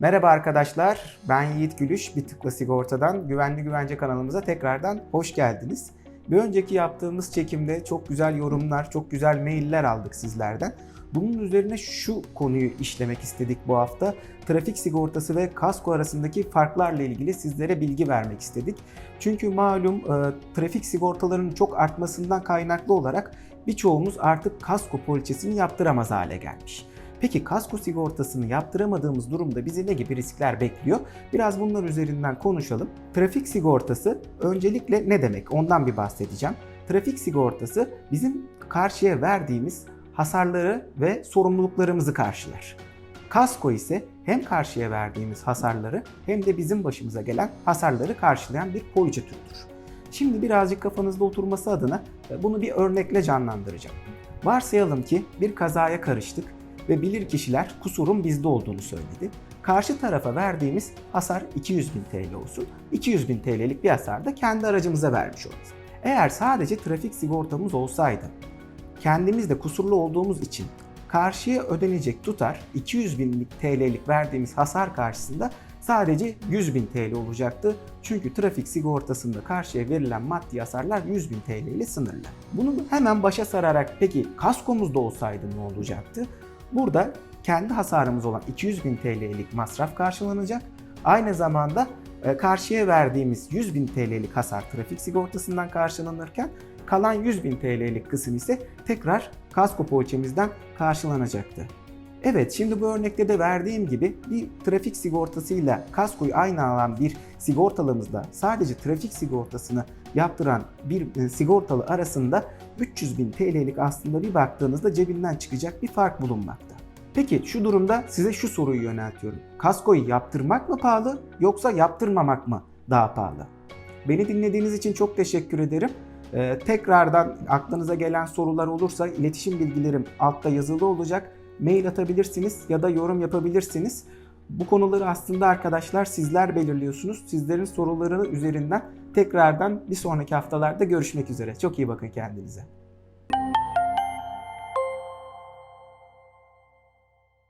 Merhaba arkadaşlar, ben Yiğit Gülüş, Bir Tıkla Sigorta'dan Güvenli Güvence kanalımıza tekrardan hoş geldiniz. Bir önceki yaptığımız çekimde çok güzel yorumlar, çok güzel mailler aldık sizlerden. Bunun üzerine şu konuyu işlemek istedik bu hafta. Trafik sigortası ve kasko arasındaki farklarla ilgili sizlere bilgi vermek istedik. Çünkü malum e, trafik sigortalarının çok artmasından kaynaklı olarak birçoğumuz artık kasko poliçesini yaptıramaz hale gelmiş. Peki kasko sigortasını yaptıramadığımız durumda bizi ne gibi riskler bekliyor? Biraz bunlar üzerinden konuşalım. Trafik sigortası öncelikle ne demek? Ondan bir bahsedeceğim. Trafik sigortası bizim karşıya verdiğimiz hasarları ve sorumluluklarımızı karşılar. Kasko ise hem karşıya verdiğimiz hasarları hem de bizim başımıza gelen hasarları karşılayan bir poliçe türüdür. Şimdi birazcık kafanızda oturması adına e, bunu bir örnekle canlandıracağım. Varsayalım ki bir kazaya karıştık ve bilir kişiler kusurun bizde olduğunu söyledi. Karşı tarafa verdiğimiz hasar 200 bin TL olsun. 200 bin TL'lik bir hasar da kendi aracımıza vermiş oluruz. Eğer sadece trafik sigortamız olsaydı, kendimiz de kusurlu olduğumuz için karşıya ödenecek tutar 200 binlik TL'lik verdiğimiz hasar karşısında sadece 100 bin TL olacaktı. Çünkü trafik sigortasında karşıya verilen maddi hasarlar 100 bin TL ile sınırlı. Bunu hemen başa sararak peki kaskomuzda olsaydı ne olacaktı? Burada kendi hasarımız olan 200 bin TL'lik masraf karşılanacak. Aynı zamanda e, karşıya verdiğimiz 100 bin TL'lik hasar trafik sigortasından karşılanırken kalan 100 bin TL'lik kısım ise tekrar kasko poliçemizden karşılanacaktı. Evet şimdi bu örnekte de verdiğim gibi bir trafik sigortasıyla kaskoyu aynı alan bir sigortalımızda sadece trafik sigortasını yaptıran bir e, sigortalı arasında 300 bin TL'lik aslında bir baktığınızda cebinden çıkacak bir fark bulunmakta. Peki şu durumda size şu soruyu yöneltiyorum. Kaskoyu yaptırmak mı pahalı yoksa yaptırmamak mı daha pahalı? Beni dinlediğiniz için çok teşekkür ederim. Ee, tekrardan aklınıza gelen sorular olursa iletişim bilgilerim altta yazılı olacak. Mail atabilirsiniz ya da yorum yapabilirsiniz. Bu konuları aslında arkadaşlar sizler belirliyorsunuz. Sizlerin sorularını üzerinden tekrardan bir sonraki haftalarda görüşmek üzere. Çok iyi bakın kendinize.